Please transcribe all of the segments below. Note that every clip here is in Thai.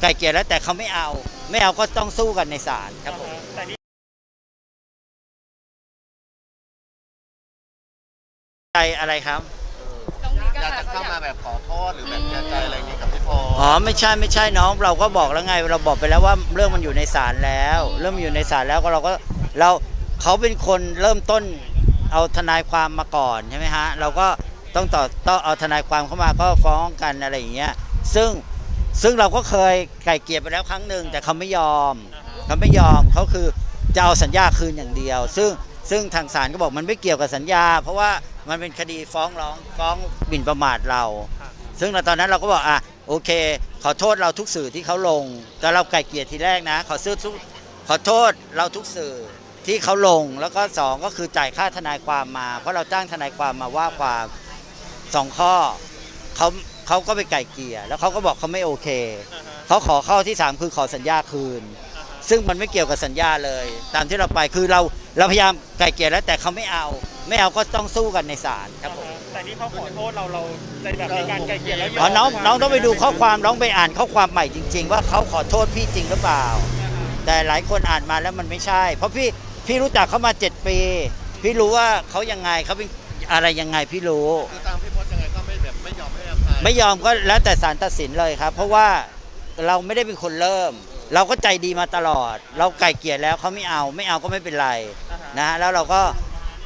ไก่เกลียแล้วแต่เขาไม่เอา ไม่เอาก็ต้องสู้กันในศาลครับผมแต่นี่ใจอะไรครับตรงนี้ก็อยากค่ะจะเขาเข้าอยากมาแบบขอโทษหรือแบบเสียใจอะไรอย่างนี้กับพี่พลอ๋อไม่ใช่ไม่ใช่น้อง เราก็บอกแล้วไง เราบอกไปแล้วว่าเรื่องมันอยู่ในศาลแล้ว เรื่องมันอยู่ในศาลแล้วก็เราก็เราเขาเป็นคนเริ่มต้นเอาทนายความมาก่อนใช่ไหมฮะเราก็ต้องต่อต้องเอาทนายความเข้ามาก็ฟ้องกันอะไรอย่างเงี้ยซึ่ง ซึ่งเราก็เคยไก่เกลียไปแล้วครั้งหนึ่งแต่เขาไม่ยอมเขาไม่ยอมเขาคือจะเอาสัญญาคืนอย่างเดียว ซึ่งซึ่งทางศาลก็บอกมันไม่เกี่ยวกับสัญญา เพราะว่ามันเป็นคดีฟ้องร้องฟ้องหมิ่นประมาทเรา ซึ่งตอนนั้นเราก็บอกอะโอเค ขอโทษเราทุกสื่อที่เขาลงแต่เราไก่เกลียทีแรกนะ ขอซื้อทุกขอโทษเราทุกสื่อที่เขาลงแล้วก็สองก็คือจ่ายค่าทนายความมา เพราะเราจ้างทนายความมาว่าความสองข้อเขา เขาก็ไปไก่เกลียแล้วเขาก็บอกเขาไม่โอเคอ่าฮะเขาขอข้อที่สามคือขอสัญญาคืนอ่าฮะซึ่งมันไม่เกี่ยวกับสัญญาเลย ตามที่เราไปคือเราเราพยายามไก่เกลียแล้วแต่เขาไม่เอา ไม่เอาก็ต้องสู้กันในศาลครับผมแต่นี่เขาขอโทษเราเราในแบบในการไกลเกลี่ยแล้วยอ๋อน้องความน้องต้องไปดูข้อความน้องไปอ่านข้อความใหม่จริง ๆ ว่าเขาขอโทษพี่จริงหรือเปล่าอ่าฮะแต่หลายคนอ่านมาแล้วมันไม่ใช่ เพราะพี่พี่รู้จักเขามา 7 ปี พี่รู้ว่าเขายังไงเขาเป็นอะไรยังไงพี่รู้ ไม่ยอมก็แล้วแต่ศาลตัดสินเลยครับ เพราะว่าเราไม่ได้เป็นคนเริ่ม เราก็ใจดีมาตลอด เราไก่เกลียแล้วเขาไม่เอาไม่เอาก็ไม่เป็นไรอ่าฮะนะฮะแล้วเราก็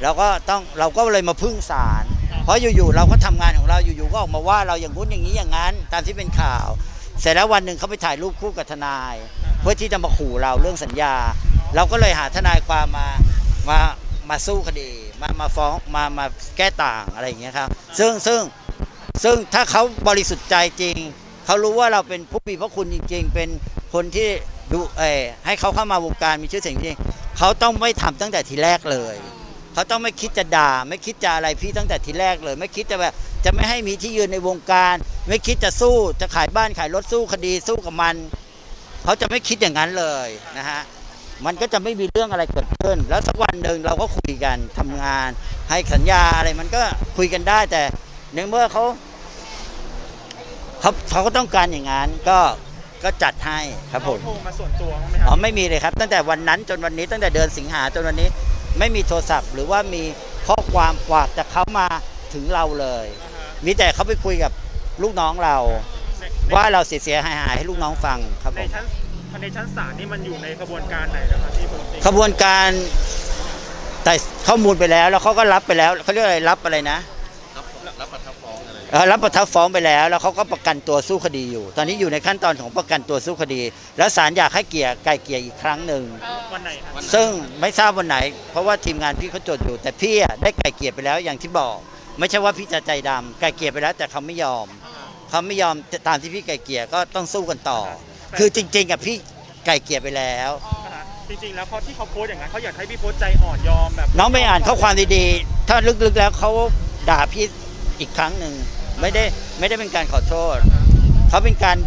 เราก็ต้องเราก็เลยมาพึ่งศาลเพราะอยู่ๆเราก็ทำงานของเราอยู่ๆก็ออกมาว่าเราอย่างงู้นอย่างนี้อย่างนั้น ตามที่เป็นข่าว เสร็จแล้ววันหนึ่งเขาไปถ่ายรูปคู่กับทนาย เพื่อที่จะมาขู่เราเรื่องสัญญา เราก็เลยหาทนายความมามามาสู้คดี มามาฟ้องมามาแก้ต่างอะไรอย่างเงี้ยครับ ซึ่งซึ่ง ซึ่งถ้าเขาบริสุทธิ์ใจจริง เขารู้ว่าเราเป็นผู้มีพระคุณจริง ๆ เป็นคนที่ดูเอให้เขาเข้ามาวงการมีชื่อเสียงจริงเขาต้องไม่ทำตั้งแต่ทีแรกเลย เขาต้องไม่คิดจะด่า ไม่คิดจะอะไรพี่ตั้งแต่ทีแรกเลย ไม่คิดจะแบบจะไม่ให้มีที่ยืนในวงการ ไม่คิดจะสู้จะขายบ้านขายรถสู้คดีสู้กับมัน เขาจะไม่คิดอย่างนั้นเลยนะฮะมันก็จะไม่มีเรื่องอะไรเกิดขึ้น แล้วสักวันหนึ่งเราก็คุยกันทำงาน ให้สัญญาอะไรมันก็คุยกันได้แต่ในเมื่อเขา เขาเขาก็ต้องการอย่างนั้นก็ก็จัดให้ครับผมเขาโทรมาส่วนตัวบ้างไหมคอ๋รัอไม่มีเลยครับ ตั้งแต่วันนั้นจนวันนี้ตั้งแต่เดือนสิงหาจนวันนี้ ไม่มีโทรศัพท์ หรือว่ามีข้อความฝากจากเขามาถึงเราเลย อ่าฮะมีแต่เขาไปคุยกับลูกน้องเรา ในในว่าเราเสียเสียหายหายๆให้ลูกน้องฟังครับในผมชั้นในชั้นศาลนี่มันอยู่ในกระบวนการไหนนะครับที่ปกติขบวนการแต่ข้อมูลไปแล้วแล้วเขาก็รับไปแล้วเขาเรียกอะไรรับอะไรนะ รับรับประทับฟ้องอะไรเอ่อรับประทับฟ้องไปแล้ว แล้วเขาก็ประกันตัวสู้คดีอยู่ ตอนนี้อยู่ในขั้นตอนของประกันตัวสู้คดี แล้วศาลอยากให้เกลี่ยไกลเกลี่ยอีกครั้งหนึ่งเออวันไหนครับซึ่งไม่ทราบวันไหน เพราะว่าทีมงานพี่เขาจดอยู่ แต่พี่อะได้ไก่เกลี่ยไปแล้วอย่างที่บอก ไม่ใช่ว่าพี่จะใจดำไก่เกลี่ยไปแล้วแต่เขาไม่ยอมเขาไม่ยอมตามที่พี่ไก่เกลี่ยก็ต้องสู้กันต่อ คือจริงๆกับพี่ไก่เกลี่ยไปแล้วอ๋ออ่าฮะจริงๆ แล้วเขาที่เขาโพสต์อย่างนั้นเขาอยากให้พี่โพสต์ใจอ่อนยอมแบบน้องไปอ่านข้อความดีๆ ถ้าลึกๆแล้วเขาด่าพี่ อีกครั้งหนึ่งไม่ได้ไม่ได้เป็นการขอโทษเขาเป็นการ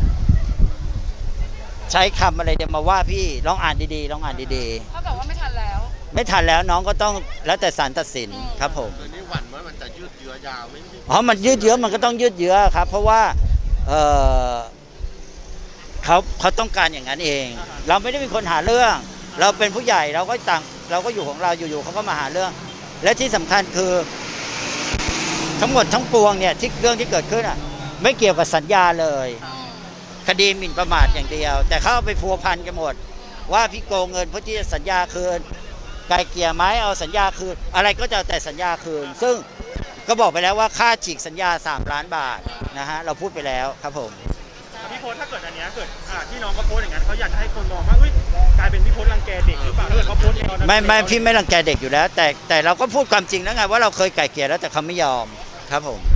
ใช้คำอะไรเดี๋ยวมาว่าพี่ลองอ่านดีๆลองอ่านดีเขาบอกว่าไม่ทันแล้วๆ ไม่ทันแล้วน้องก็ต้องแล้วแต่ศาลตัดสินครับผม คือนี่หวั่นว่ามันจะยืดเยื้อยาวไม่พี่อ๋อ มันยืดเยื้อ มันก็ต้องยืดเยื้อครับ เพราะว่าเออเขาเขาต้องการอย่างนั้นเอง เราไม่ได้เป็นคนหาเรื่อง เราเป็นผู้ใหญ่เราก็ต่าง เราก็อยู่ของเราอยู่ๆเขาก็มาหาเรื่อง และที่สำคัญคือ ทั้งหมดทั้งปวงเนี่ยที่เรื่องที่เกิดขึ้นอะ ไม่เกี่ยวกับสัญญาเลยอืมคดีหมิ่นประมาทอย่างเดียว แต่เขาเอาไปพัวพันกันหมด ว่าพี่โกงเงินเพื่อที่จะสัญญาคืนไกลเกลี่ยไหมเอาสัญญาคืน อะไรก็จะเอาแต่สัญญาคืน ซึ่งก็บอกไปแล้วว่าค่าฉีกสัญญา 3 ล้านบาทนะฮะเราพูดไปแล้วครับผมพี่โพสต์ถ้าเกิดอันเนี้ยเกิดอ่าที่น้องเขาโพสต์อย่างนั้นเขาอยากจะให้คนมองว่าเอ้ยกลายเป็นพี่โพสต์รังแกเด็กหรือเปล่าถ้าเกิดเขาโพสต์ในตอนนั้นไม่ไม่พี่ไม่รังแกเด็กอยู่แล้ว แต่แต่เราก็พูดความจริงแล้วไงว่าเราเคยไกลเกลี่ยแล้วแต่เขาไม่ยอม ครับผม